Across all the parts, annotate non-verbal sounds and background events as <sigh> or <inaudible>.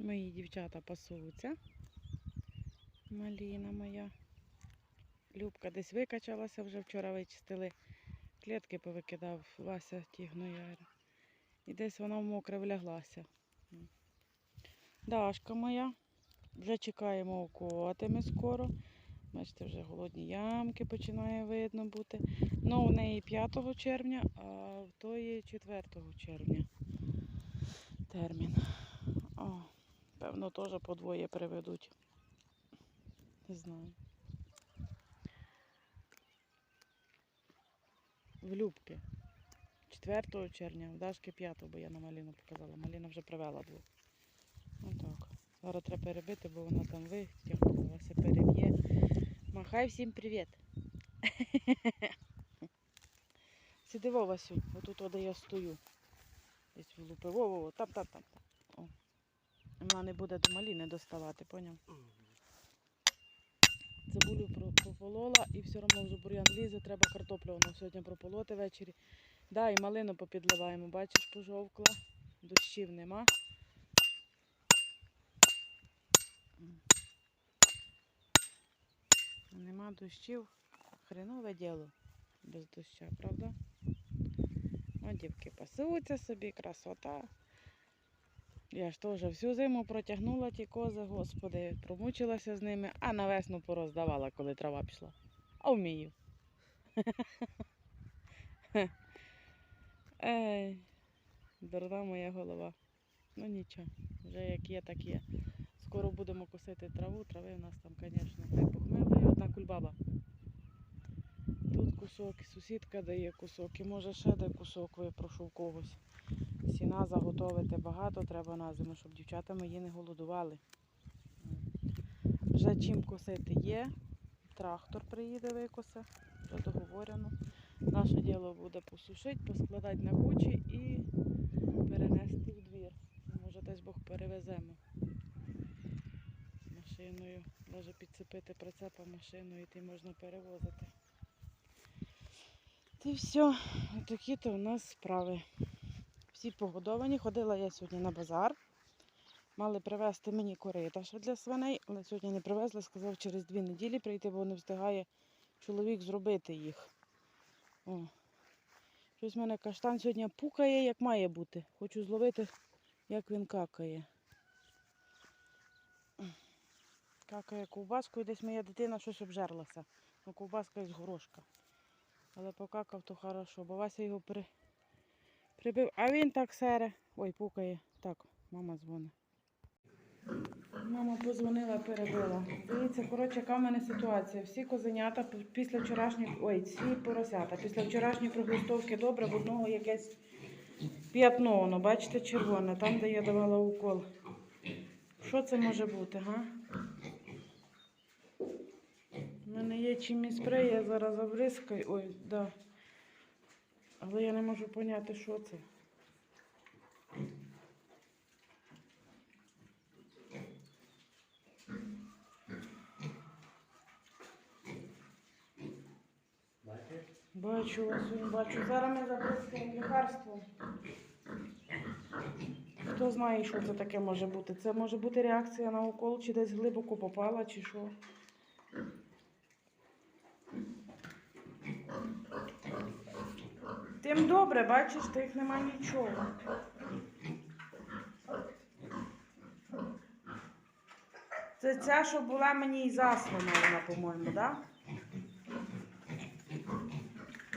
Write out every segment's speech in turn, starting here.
Мої дівчата пасуються. Маліна моя. Любка десь викачалася, вже вчора вичистили. Клітки повикидав Вася ті гнояри. І десь вона в мокре вляглася. Дашка моя. Вже чекаємо окотами скоро. Бачите, вже голодні ямки починає видно бути. Ну, у неї 5 червня, а в тої 4 червня термін. О, певно, теж по двоє приведуть. Не знаю. В Любки. 4 червня, в Дашки 5, бо я на Маліну показала. Маліна вже привела двох. Отак. Зараз треба перебити, бо вона там витягнула, все переб'є. Махай всім привіт. <laughs> Сиди Васю, отут, де я стою. Десь влупи. Во, во, во, там, там, там. там. Вона не буде до маліни доставати, поняв? Цибулю про- прополола і все одно вже бур'ян лізе, треба картоплю воно сьогодні прополоти ввечері. Да, і малину попідливаємо, бачиш, пожовкла, дощів нема. Нема дощів. Хренове діло без доща, правда? О, дівки пасуються собі, красота. Я ж теж всю зиму протягнула ті кози, господи, промучилася з ними, а на весну пороздавала, коли трава пішла. А вмію. <laughs> Ей, дурна моя голова. Ну нічого, вже як є, так є. Скоро будемо косити траву, трави у нас там, звісно, хай похмелує одна кульбаба. Тут кусок, сусідка дає кусок, і може ще де кусок випрошу в когось. Сіна заготовити багато треба на зиму, щоб дівчата мої не голодували. Вже чим косити є. Трактор приїде викосе, вже договорено. Наше діло буде посушити, поскладати на кучі і перенести в двір. Може десь Бог перевеземо машиною. Навіть підцепити прицепа машину і ти можна перевозити. Й все, такі то у нас справи. Всі погодовані. Ходила я сьогодні на базар. Мали привезти мені корита для свиней, але сьогодні не привезли, сказав через дві неділі прийти, бо не встигає чоловік зробити їх. О. Щось в мене каштан сьогодні пукає, як має бути. Хочу зловити, як він какає. Какає ковбаскою, десь моя дитина щось обжерлася. Ну, ковбаска із горошка. Але покакав то хорошо, бо Вася його при... прибив. А він так сере. Ой, пукає. Так, мама дзвонить. Мама позвонила, перебила. Дивіться, коротше, яка в мене ситуація. Всі козенята після вчорашньої, ой, всі поросята. Після вчорашньої проглистовки добре, в одного якесь п'ятно, воно, бачите, червоне, там, де я давала укол. Що це може бути, га? У мене є чимось спрей, я зараз забризкаю. Ой, да. Але я не можу поняти, що це. Бачу вас, бачу. Зараз ми забризкаємо лікарством. Хто знає, що це таке може бути? Це може бути реакція на укол, чи десь глибоко попала, чи що. Тим добре, бачиш, тих нема нічого. Це ця, що була мені і заслана вона, по-моєму, так? Да?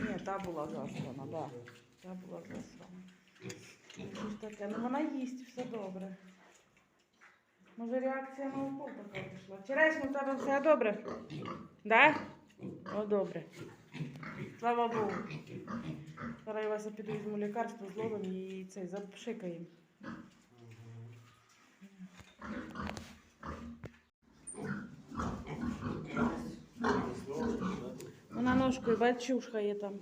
Ні, та була заслана, так. Да. Та була заслана. Щось таке. Ну вона їсть, все добре. Може реакція на укол така пішла. Черешня, у тебе все добре? Да? О, добре. Слава Богу. Зараз я вас піду візьму лікарство, зловимо і цей запшикаємо. Вона ножкою, бач, чушкає там.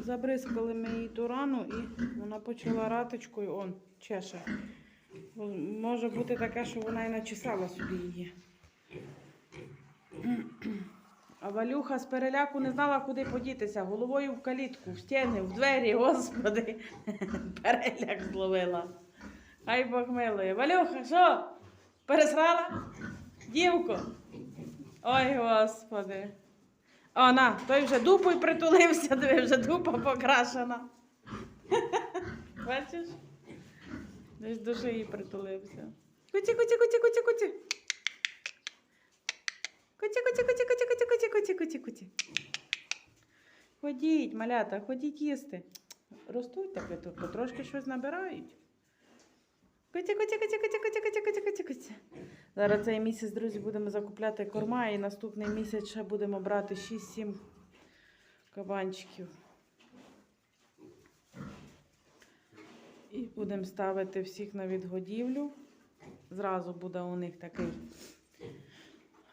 Забризкали ми її ту рану і вона почала раточкою, он, чеше. Може бути таке, що вона і начесала собі її. А Валюха з переляку не знала, куди подітися. Головою в калітку, в стіни, в двері, господи. <laughs> Переляк зловила. Хай Бог милує. Валюха, що? Пересрала? Дівко. Ой, господи. О, на, той вже дупою притулився, диви, вже дупа покрашена. <laughs> Бачиш? Десь до шиї притулився. Куті, куті, куті, куті, куті. Куті, куті, куті, куті, куті, куті, куті, куті, куті. Ходіть, малята, ходіть їсти. Ростуть таки тут, потрошки щось набирають. Куті, куті, куті, куті, куті, куті, куті, куті, куті. Зараз цей місяць, друзі, будемо закупляти корма, і наступний місяць ще будемо брати 6-7 кабанчиків. І будемо ставити всіх на відгодівлю. Зразу буде у них такий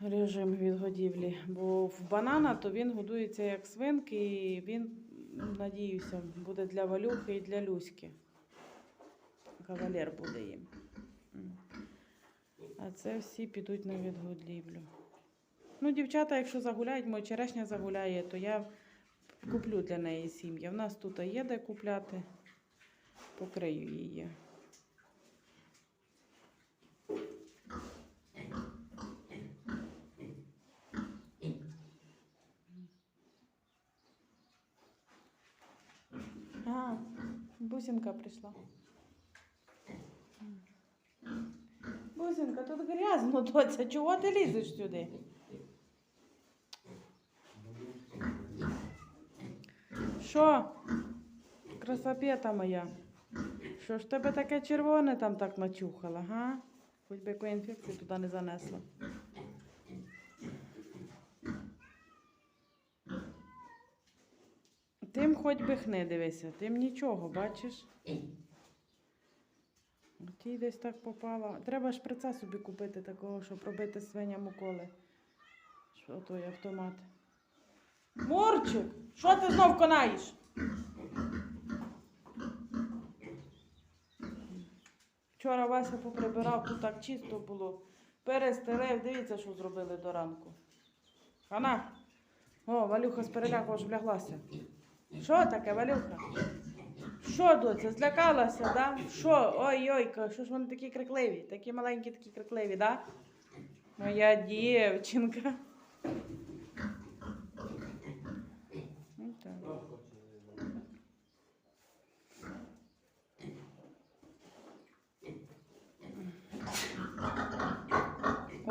режим відгодівлі. Бо в банана то він годується як свинки, і він, надіюся, буде для валюхи і для люськи. Кавалер буде їм. А це всі підуть на відгодівлю. Ну, дівчата, якщо загуляють, моя черешня загуляє, то я куплю для неї сім'я. В нас тут є де купляти, покрию її. А, бусинка прийшла. Бусинка, тут грязно, доця. Чого ти лізеш сюди? Що? Красопета моя. Що ж тебе таке червоне там так начухала, га? Хоч би яку інфекцію туди не занесла. Тим хоч би хни дивися, тим нічого, бачиш? Тій десь так попала. Треба шприца собі купити такого, щоб робити свиням уколи. Що той автомат? Мурчик, що ти знов конаєш? Вчора Вася поприбирав, тут так чисто було. Перестелив, дивіться, що зробили до ранку. Хана. О, Валюха з переляку аж вляглася. Що таке, Валюха? Що, доця, злякалася, да? Що? Ой-ой, що ж вони такі крикливі? Такі маленькі, такі крикливі, да? Моя дівчинка. Ну, так.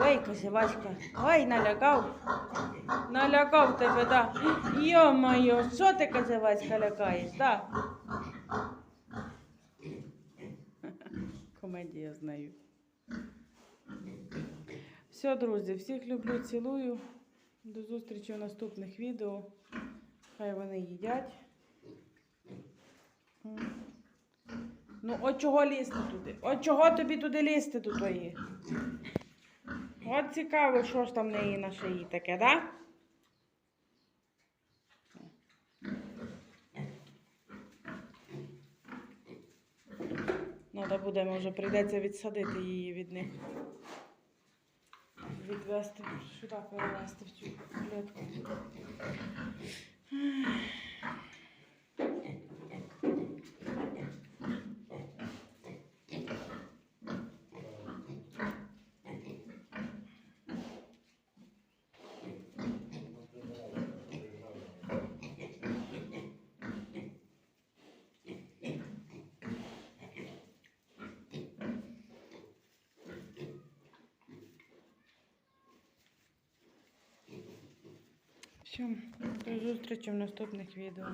Ой, козівачка, ой, налякав. Налякав тебе, да. Йо-моє, що ти козівачка лякаєш, да? Комедія з нею. Все, друзі, всіх люблю, цілую. До зустрічі у наступних відео. Хай вони їдять. Ну, от чого лізти туди? От чого тобі туди лізти до твої? От цікаво, що ж там в неї на шиї таке, да? Треба буде, може, прийдеться відсадити її від них. Відвести сюди, перевести в цю клітку. Все, до зустрічі в наступних відео.